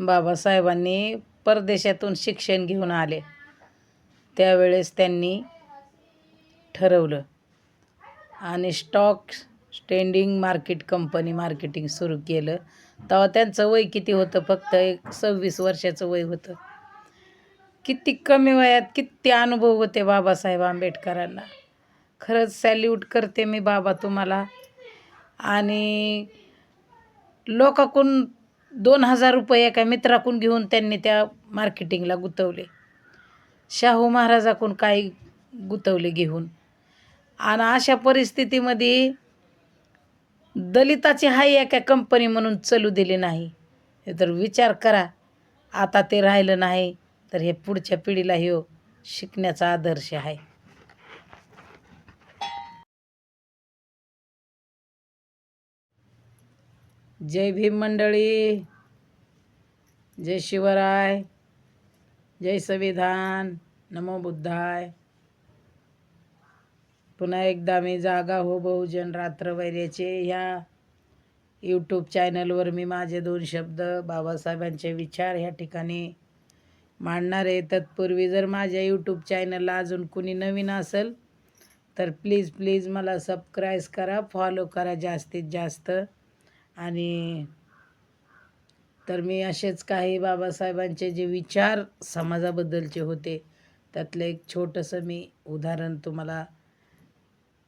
बाबासाहेबांनी परदेशातून शिक्षण घेऊन आले. त्यावेळेस त्यांनी ठरवलं आणि stock standing market company marketing सुरू केलं. तेव्हा त्यांचं वय किती होतं? फक्त एक सव्वीस वर्षाचं वय होतं. किती कमी वयात किती अनुभव होते बाबासाहेब आंबेडकरांना. खरंच सॅल्यूट करते मी बाबा तुम्हाला. आणि लोकांकडून दोन हजार रुपये एका मित्राकून घेऊन त्यांनी त्या मार्केटिंगला गुंतवले. शाहू महाराजाकून काही गुंतवले घेऊन. आणि अशा परिस्थितीमध्ये दलिताची हाय एका कंपनी म्हणून चलू दिली नाही. हे तर विचार करा. आता ते राहिलं नाही तर हे पुढच्या पिढीला ह्यो शिकण्याचा आदर्श आहे. जय भीम मंडळी जय शिवराय जय संविधान नमो बुद्धाय. पुन्हा एकदा मी जागा हो बहुजन रात्रवैर्याचे ह्या यूट्यूब चॅनलवर मी माझे दोन शब्द बाबासाहेबांचे विचार ह्या ठिकाणी मांडणार आहे. तत्पूर्वी जर माझ्या यूट्यूब चॅनलला अजून कुणी नवीन असेल तर प्लीज प्लीज मला सबस्क्राईब करा फॉलो करा जास्तीत जास्त. आणि तर मी असेच काही बाबासाहेबांचे जे विचार समाजाबद्दलचे होते त्यातलं एक छोटंसं मी उदाहरण तुम्हाला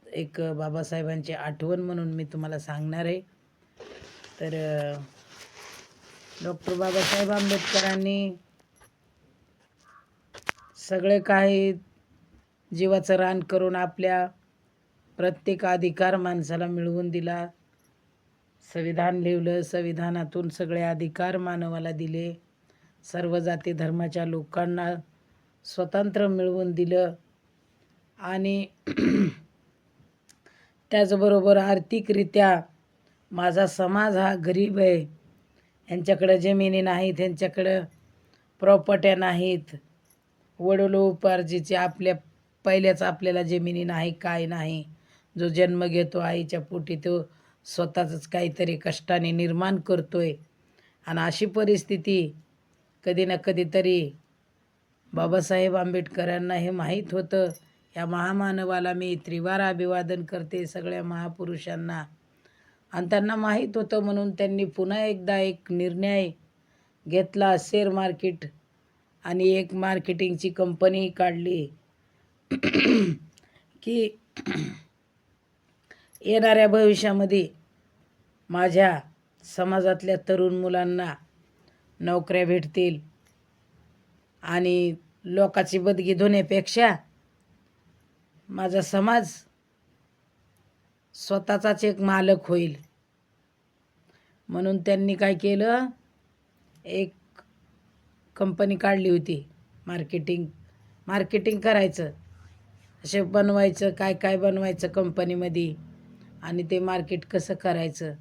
एक बाबासाहेबांची आठवण म्हणून मी तुम्हाला सांगणार आहे. तर डॉक्टर बाबासाहेब आंबेडकरांनी सगळे काही जीवाचं रान करून आपल्या प्रत्येक अधिकार माणसाला मिळवून दिला. संविधान लिहिलं संविधानातून सगळे अधिकार मानवाला दिले. सर्व जाती धर्माच्या लोकांना स्वतंत्र मिळवून दिलं. आणि त्याचबरोबर आर्थिकरित्या माझा समाज हा गरीब आहे. यांच्याकडं जमिनी नाहीत यांच्याकडं प्रॉपर्ट्या नाहीत. वडिलोपार्जीचे आपल्या पहिल्याच आपल्याला जमिनी नाही काय नाही. जो जन्म घेतो आईच्या पोटी तो स्वतःच काहीतरी कष्टाने निर्माण करतो आहे आणि अशी परिस्थिती कधी ना कधीतरी बाबासाहेब आंबेडकरांना हे माहीत होतं. या महामानवाला मी त्रिवार अभिवादन करते सगळ्या महापुरुषांना. आणि त्यांना माहीत होतं म्हणून त्यांनी पुन्हा एकदा एक निर्णय घेतला शेअर मार्केट. आणि एक मार्केटिंगची कंपनी काढली. की येणाऱ्या भविष्यामध्ये माझ्या समाजातल्या तरुण मुलांना नोकऱ्या भेटतील आणि लोकाची बदगी धुण्यापेक्षा माझा समाज स्वतःचाच एक मालक होईल. म्हणून त्यांनी काय केलं? एक कंपनी काढली होती. मार्केटिंग मार्केटिंग करायचं. असे बनवायचं काय काय बनवायचं कंपनीमध्ये आणि ते मार्केट कसं करायचं?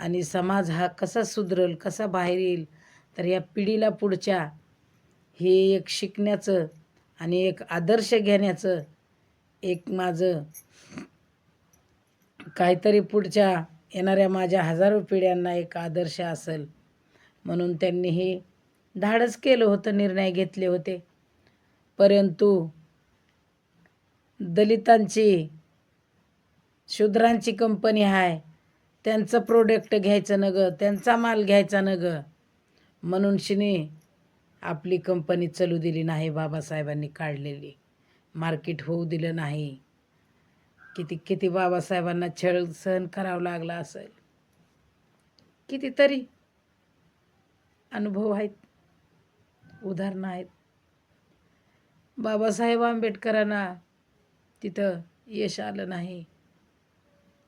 आणि समाज हा कसा सुधरल कसा बाहेर येईल तर या पिढीला पुढच्या हे एक शिकण्याचं आणि एक आदर्श घेण्याचं एक माझं काहीतरी पुढच्या येणाऱ्या माझ्या हजारो पिढ्यांना एक आदर्श असेल. म्हणून त्यांनी हे धाडस केलं होतं निर्णय घेतले होते. परंतु दलितांची शूद्रांची कंपनी आहे त्यांचं प्रोडक्ट घ्यायचं न गं त्यांचा माल घ्यायचा न गं म्हणून शिनी आपली कंपनी चालू दिली नाही बाबासाहेबांनी काढलेली. मार्केट होऊ दिलं नाही. किती किती बाबासाहेबांना छळ सहन करावं लागला असेल. कितीतरी अनुभव आहेत उदाहरणं आहेत. बाबासाहेब आंबेडकरांना तिथं यश आलं नाही.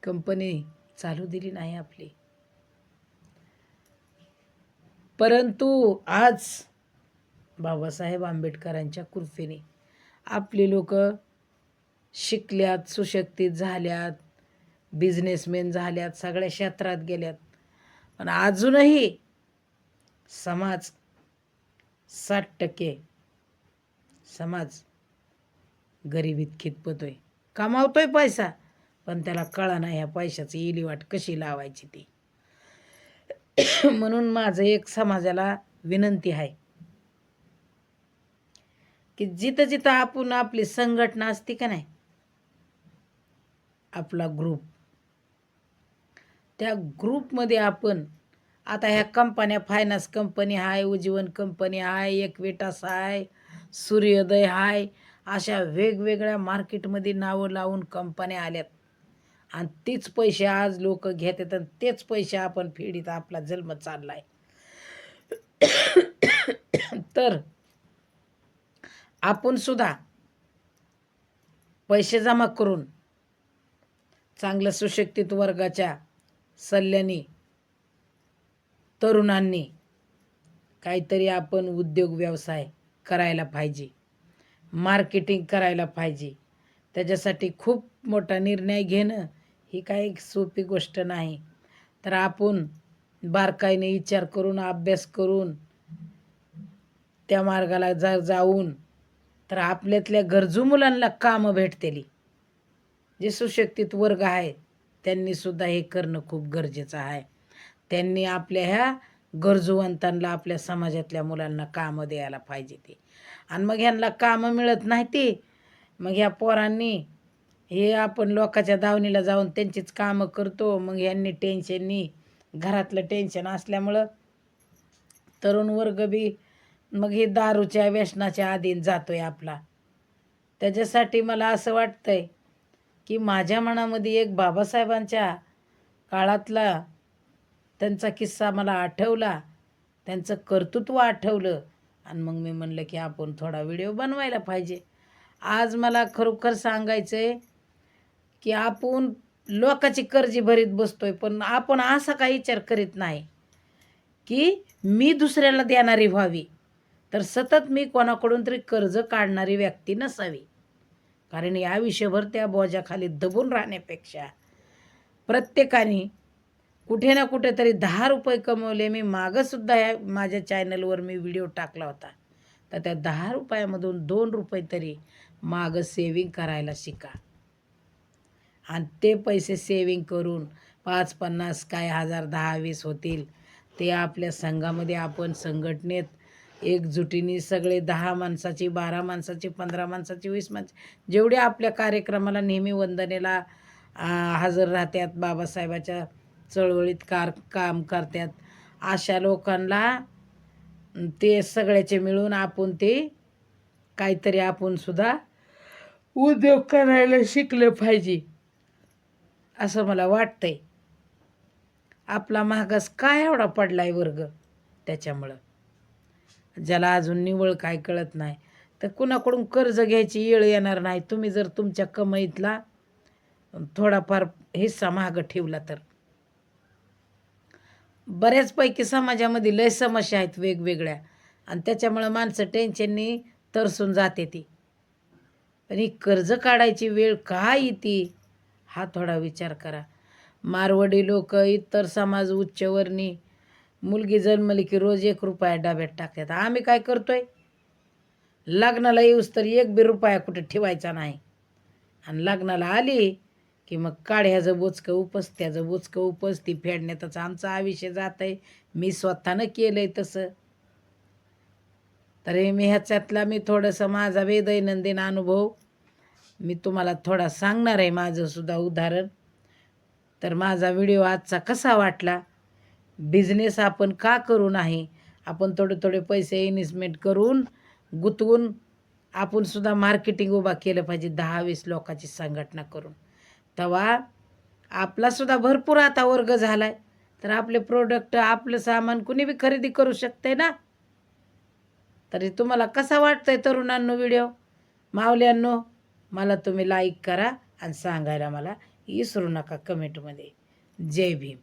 कंपनी चालू दिली नाही आपली. परंतु आज बाबासाहेब आंबेडकरांच्या कृपेने आपली लोक शिकल्यात सुशक्तीत झाल्यात बिझनेसमॅन झाल्यात सगळ्या क्षेत्रात गेल्यात. पण अजूनही समाज साठ टक्के समाज गरिबीत खितपतोय कमावतोय पैसा. पण त्याला कळा ह्या पैशाची इलिवाट कशी लावायची ती. म्हणून माझं एक समाजाला विनंती आहे. की जिथं जिथं आपण आपली संघटना असते का नाही आपला ग्रुप त्या ग्रुपमध्ये आपण आता ह्या कंपन्या फायनान्स कंपनी आहे उज्जीवन कंपनी आहे एकविटास आहे सूर्योदय आहे अशा वेगवेगळ्या मार्केटमध्ये नावं लावून कंपन्या आल्यात. आणि तीच पैसे आज लोक घेतात आणि तेच पैसे आपण फेडीत आपला जन्म चालला आहे तर आपण सुद्धा पैसे जमा करून चांगल्या सुशिक्षित वर्गाच्या सल्ल्याने तरुणांनी काहीतरी आपण उद्योग व्यवसाय करायला पाहिजे मार्केटिंग करायला पाहिजे. त्याच्यासाठी खूप मोठा निर्णय घेणं ही काही सोपी गोष्ट नाही. तर आपण बारकाईने विचार करून अभ्यास करून त्या मार्गाला जर जाऊन तर आपल्यातल्या गरजू मुलांना कामं भेटतेली. जे सुशक्तित वर्ग आहे त्यांनीसुद्धा हे करणं खूप गरजेचं आहे. त्यांनी आपल्या ह्या गरजूवंतांना आपल्या समाजातल्या मुलांना कामं द्यायला पाहिजे ते. आणि मग ह्यांना कामं मिळत नाही ते. मग ह्या पोरांनी हे आपण लोकाच्या दावणीला जाऊन त्यांचीच कामं करतो. मग यांनी टेन्शननी घरातलं टेन्शन असल्यामुळं तरुण वर्ग बी मग हे दारूच्या व्यसनाच्या अधीन जातोय आपला. त्याच्यासाठी मला असं वाटतंय की माझ्या मनामध्ये एक बाबासाहेबांच्या काळातला त्यांचा किस्सा मला आठवला. त्यांचं कर्तृत्व आठवलं. आणि मग मी म्हणलं की आपण थोडा व्हिडिओ बनवायला पाहिजे. आज मला खरोखर सांगायचं आहे की आपण लोकाची कर्जी भरीत बसतोय पण आपण असा काही विचार करीत नाही की मी दुसऱ्याला देणारी व्हावी. तर सतत मी कोणाकडून तरी कर्ज काढणारी व्यक्ती नसावी. कारण या विषयभर त्या बोजाखाली दबून राहण्यापेक्षा प्रत्येकाने कुठे ना कुठेतरी दहा रुपये कमवले मी मागंसुद्धा ह्या माझ्या चॅनलवर मी व्हिडिओ टाकला होता. तर त्या दहा रुपयामधून दोन रुपये तरी मागं सेविंग करायला शिका. आणि ते पैसे सेविंग करून पाच पन्नास काय हजार दहा वीस होतील ते आपल्या संघामध्ये आपण संघटनेत एकजुटीने सगळे दहा माणसाची बारा माणसाची पंधरा माणसाची वीस माणसं जेवढे आपल्या कार्यक्रमाला नेहमी वंदनेला हजर राहतात बाबासाहेबाच्या चळवळीत कार काम करतात अशा लोकांना ते सगळ्याचे मिळून आपण ते काहीतरी आपण सुद्धा उद्योग करायला शिकलं पाहिजे. असं मला वाटतंय. आपला मागास काय एवढा पडलाय वर्ग? त्याच्यामुळं. ज्याला अजून निवळ काय कळत नाही. तर कुणाकडून कर्ज घ्यायची येळ येणार नाही. तुम्ही जर तुमच्या कमाईतला थोडाफार हिस्सा मागं ठेवला तर. बऱ्याचपैकी समाजामध्ये लय समस्या आहेत वेगवेगळ्या. आणि त्याच्यामुळं माणसं टेन्शननी तरसून जाते ती. पण ही कर्ज काढायची वेळ का येते? हा थोडा विचार करा. मारवाडी लोक इतर समाज उच्चवर्णी मुलगी जन्मली की रोज एक रुपया डब्यात टाकतात. आम्ही काय करतोय? लग्नाला येऊस तर एक बी रुपया कुठे ठेवायचा नाही. आणि लग्नाला आली की मग काढ्याचं बोचकं उपस त्याचं बोचकं उपस ती फेडण्यातच आमचं आयुष्य जात आहे मी स्वतःनं केलं आहे तसं. तरी मी ह्याच्यातला मी थोडंसं माझा वे दैनंदिन अनुभव मी तुम्हाला थोडा सांगणार आहे माझंसुद्धा उदाहरण. तर माझा व्हिडिओ आजचा कसा वाटला? बिझनेस आपण का करू नाही? आपण थोडे थोडे पैसे इन्व्हेस्टमेंट करून गुंतवून आपणसुद्धा मार्केटिंग उभा केलं पाहिजे दहा वीस लोकांची संघटना करून. तेव्हा आपलासुद्धा भरपूर आता वर्ग झाला आहे तर आपले प्रोडक्ट आपलं सामान कुणी बी खरेदी करू शकते ना? तरी तुम्हाला कसा वाटतंय तरुणांनो व्हिडिओ मावल्यांनो मला तुम्ही लाईक करा आणि सांगायला मला विसरू नका कमेंटमध्ये जय भीम.